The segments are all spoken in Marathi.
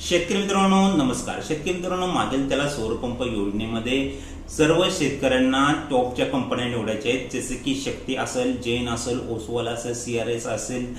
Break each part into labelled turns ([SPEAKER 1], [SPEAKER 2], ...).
[SPEAKER 1] शेतकरी मित्रांनो नमस्कार. शेतकरी मित्रांनो मागील त्याला सौरपंप योजनेमध्ये सर्व शेतकऱ्यांना टॉपच्या कंपन्या निवडायच्या आहेत. जसे की शक्ती असेल जैन असेल ओसवाल असेल सी आर एस असेल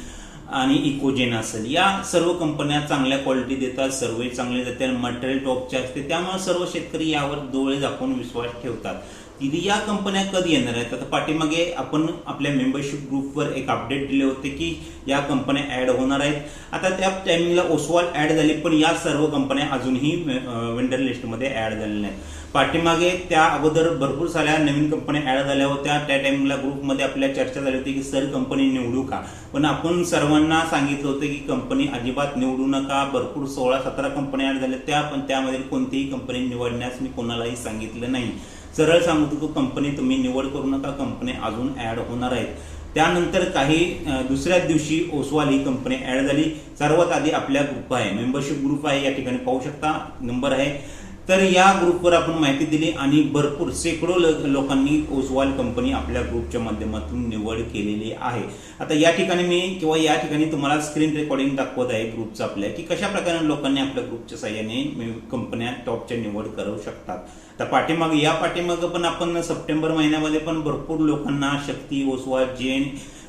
[SPEAKER 1] आणि इकोजेन असेल या सर्व कंपन्या चांगल्या क्वालिटी देतात सर्व चांगले देतात मटेरियल टॉपचे असते. त्यामुळे सर्व शेतकरी यावर डोळे झाकून विश्वास ठेवतात. तिथे या कंपन्या कधी येणार आहेत? आता पाठीमागे आपण आपल्या मेंबरशिप ग्रुपवर एक अपडेट दिले होते की या कंपन्या ॲड होणार आहेत. आता त्या टायमिंगला ओसवाल ॲड झाली पण या सर्व कंपन्या अजूनही वेंडर लिस्टमध्ये ॲड झालेल्या नाहीत. पाठीमागे त्या अगोदर भरपूर साऱ्या नवीन कंपन्या ॲड झाल्या होत्या. त्या टाइमला ग्रुपमध्ये आपल्या चर्चा झाली होती की सर कंपनी निवडू का? पण आपण सर्वांना सांगितलं होतं की कंपनी अजिबात निवडू नका. भरपूर सोळा सतरा कंपन्या ॲड झाल्या त्या पण त्यामध्ये कोणतीही कंपनी निवडण्यास मी कोणालाही सांगितलं नाही. सरळ सांगतो की कंपनी तुम्ही निवड करू नका. कंपनी अजून ऍड होणार आहेत. त्यानंतर काही दुसऱ्या दुसऱ्याच दिवशी ओसवाल ही कंपनी ॲड झाली. सर्वात आधी आपल्या ग्रुप आहे. मेंबरशिप ग्रुप आहे. या ठिकाणी पाहू शकता. नंबर आहे. तर या ग्रुपवर आपण माहिती दिली आणि भरपूर शेकडो लोकांनी ओसवाल कंपनी आपल्या ग्रुपच्या माध्यमातून निवड केलेली आहे. आता या ठिकाणी मी किंवा या ठिकाणी तुम्हाला स्क्रीन रेकॉर्डिंग दाखवत आहे ग्रुपचं आपल्या की कशा प्रकारे लोकांनी आपल्या ग्रुपच्या साह्याने मी- कंपन्या टॉपच्या निवड करू शकतात. तर पाठीमाग या पाठीमाग पण आपण सप्टेंबर महिन्यामध्ये पण भरपूर लोकांना शक्ती ओसवाल जैन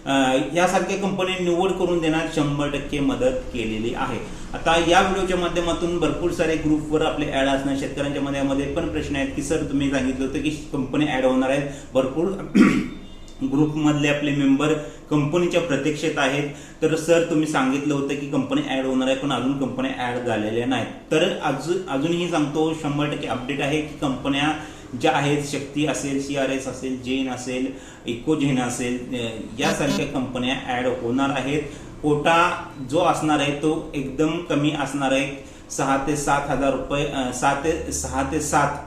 [SPEAKER 1] यासारख्या कंपनी निवड करून देण्यात शंभर टक्के मदत केलेली आहे. आता या व्हिडिओच्या माध्यमातून भरपूर सारे ग्रुपवर आपले ॲड असणार शेतकऱ्यांच्या मनामध्ये पण प्रश्न आहेत की सर तुम्ही सांगितलं होतं की कंपनी ॲड होणार आहेत. भरपूर ग्रुपमधले आपले मेंबर कंपनीच्या प्रतीक्षेत आहेत. तर सर तुम्ही सांगितलं होतं की कंपनी ॲड होणार आहे पण अजून कंपन्या ॲड झालेल्या नाहीत. तर अजून अजूनही सांगतो शंभर टक्के अपडेट आहे की कंपन्या ज्या आहेत शक्ती असेल सी आर एस असेल जैन असेल इकोजेन असेल यासारख्या कंपन्या ऍड होणार आहेत. कोटा जो असणार आहे तो एकदम कमी असणार आहे. सहा ते सात हजार रुपये सहा ते सहा ते सात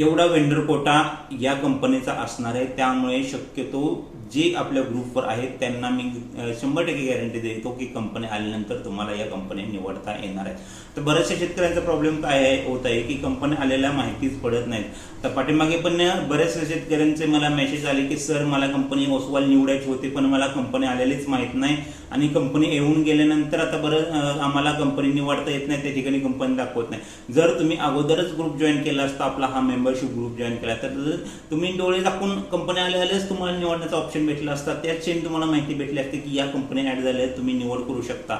[SPEAKER 1] एवढा वेंडर कोटा या कंपनीचा असणार आहे त्यामुळे शक्यतो जे आपल्या ग्रुपवर आहेत त्यांना मी शंभर टक्के गॅरंटी देतो की कंपनी आल्यानंतर तुम्हाला या कंपन्या निवडता येणार आहे. तर बऱ्याचशा शेतकऱ्यांचा प्रॉब्लेम काय आहे होत आहे की कंपनी आलेल्या माहितीच पडत नाहीत. तर पाठीमागे पण बऱ्याचशा शेतकऱ्यांचे मला मेसेज आले की सर मला कंपनी ओसवाल निवडायची होती पण मला कंपनी आलेलीच माहीत नाही. आणि कंपनी येऊन गेल्यानंतर आता बरं आम्हाला कंपनी निवडता येत नाही त्या ठिकाणी कंपनी दाखवत नाही. जर तुम्ही अगोदरच ग्रुप जॉईन केला असता आपला हा मेंबरशिप ग्रुप जॉईन केला तर तुम्ही डोळे दाखवून कंपनी आले आल्याच तुम्हाला निवडण्याचा ऑप्शन भेटला असता. त्याच क्षणी तुम्हाला माहिती भेटली असते की या कंपनी ऍड झाल्या आहेत, तुम्ही निवड करू शकता.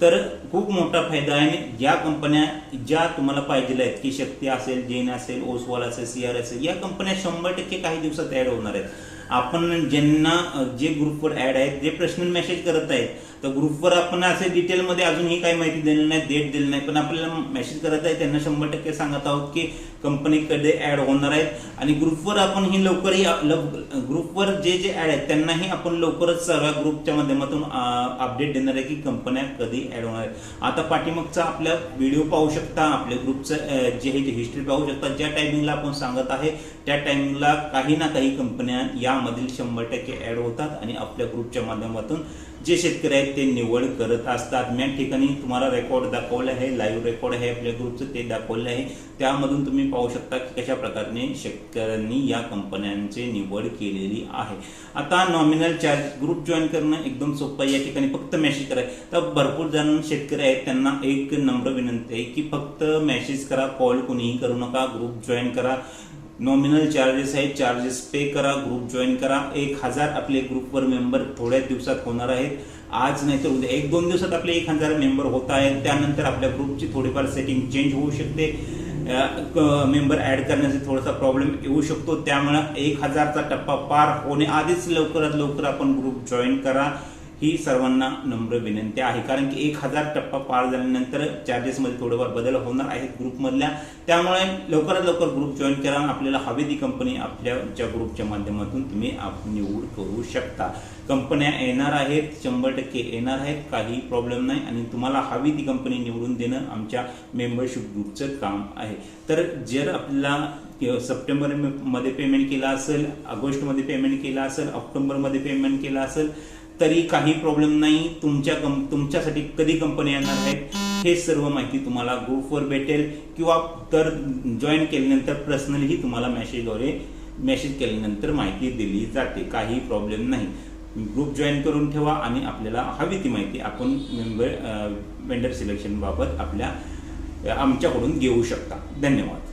[SPEAKER 1] तर खूप मोठा फायदा आहे आणि कंपन्या ज्या तुम्हाला पाहिजे आहेत की शक्ती असेल जैन असेल ओसवाल असेल सी आर असेल या कंपन्या शंभर टक्के काही दिवसात ऍड होणार आहेत. आपण ज्यांना जे ग्रुपवर ऍड आहेत जे प्रश्न मेसेज करत आहेत तर ग्रुपवर आपण असे डिटेलमध्ये अजूनही काही माहिती दिलेली नाही डेट दिली नाही. पण आपल्याला मेसेज करत आहे त्यांना शंभर टक्के सांगत आहोत की कंपनी कधी ऍड होणार आहेत. आणि ग्रुपवर आपण ही लवकरही ग्रुपवर जे जे ऍड आहेत त्यांनाही आपण लवकरच सर्व ग्रुपच्या माध्यमातून अपडेट देणार आहे की कंपन्या कधी ऍड होणार आहेत आता पाठीमागचा आपल्या व्हिडिओ पाहू शकता आपल्या ग्रुपचं जे हे हिस्ट्री पाहू शकता. ज्या टायमिंगला आपण सांगत आहे त्या टायमिंगला काही ना काही कंपन्या यामधील शंभर टक्के ऍड होतात आणि आपल्या ग्रुपच्या माध्यमातून जे शेतकरी आहेत ते निवड करत असतात. मी ठिकाणी तुम्हाला रेकॉर्ड दाखवलं आहे लाईव्ह रेकॉर्ड आहे आपल्या ग्रुपचं ते दाखवलं आहे. त्यामधून तुम्ही पाहू शकता की कशा प्रकारे शेतकऱ्यांनी या कंपन्यांची निवड केलेली आहे. आता नॉमिनल चार्ज ग्रुप जॉईन करणं एकदम सोपं आहे. या ठिकाणी फक्त मेसेज करा. तर भरपूर जण शेतकरी आहेत त्यांना एक नम्र विनंती आहे की फक्त मेसेज करा कॉल कोणीही करू नका ग्रुप जॉईन करा. नॉमिनल चार्जेस आहेत. चार्जेस पे करा ग्रुप जॉईन करा. एक हजार आपले ग्रुपवर मेंबर थोड्याच दिवसात होणार आहेत. आज नाही तर उद्या. एक दोन दिवसात आपले एक हजार मेंबर होत आहेत. त्यानंतर आपल्या ग्रुपची थोडीफार सेटिंग चेंज होऊ शकते. मेंबर ऍड करण्याचा थोडासा प्रॉब्लेम येऊ शकतो. त्यामुळे एक हजारचा टप्पा पार होणे आधीच लवकरात लवकर आपण ग्रुप जॉईन करा. ही सर्वांना नम्र विनंती आहे. कारण की एक हजार टप्पा पार झाल्यानंतर चार्जेसमध्ये थोडेफार बदल होणार आहेत ग्रुपमधल्या त्यामुळे लवकरात लवकर ग्रुप जॉईन करा आपल्याला हवी ती कंपनी आपल्याच्या ग्रुपच्या माध्यमातून तुम्ही आप निवड करू शकता. कंपन्या येणार आहेत शंभर टक्के येणार आहेत काही प्रॉब्लेम नाही. आणि तुम्हाला हवी ती कंपनी निवडून देणं आमच्या मेंबरशिप ग्रुपचं काम आहे. तर जर आपल्याला सप्टेंबरमध्ये पेमेंट केला असेल ऑगस्टमध्ये पेमेंट केला असेल ऑक्टोबरमध्ये पेमेंट केला असेल तरी काही प्रॉब्लेम नाही. तुमच्या कं तुमच्यासाठी कधी कंपनी येणार आहेत हे सर्व माहिती तुम्हाला ग्रुपवर भेटेल किंवा तर जॉईन केल्यानंतर पर्सनलीही तुम्हाला मेसेजद्वारे मेसेज केल्यानंतर माहिती दिली जाते. काही प्रॉब्लेम नाही. ग्रुप जॉईन करून ठेवा आणि आपल्याला हवी ती माहिती आपण मेंबर वेंडर सिलेक्शनबाबत आपल्या आमच्याकडून घेऊ शकता. धन्यवाद.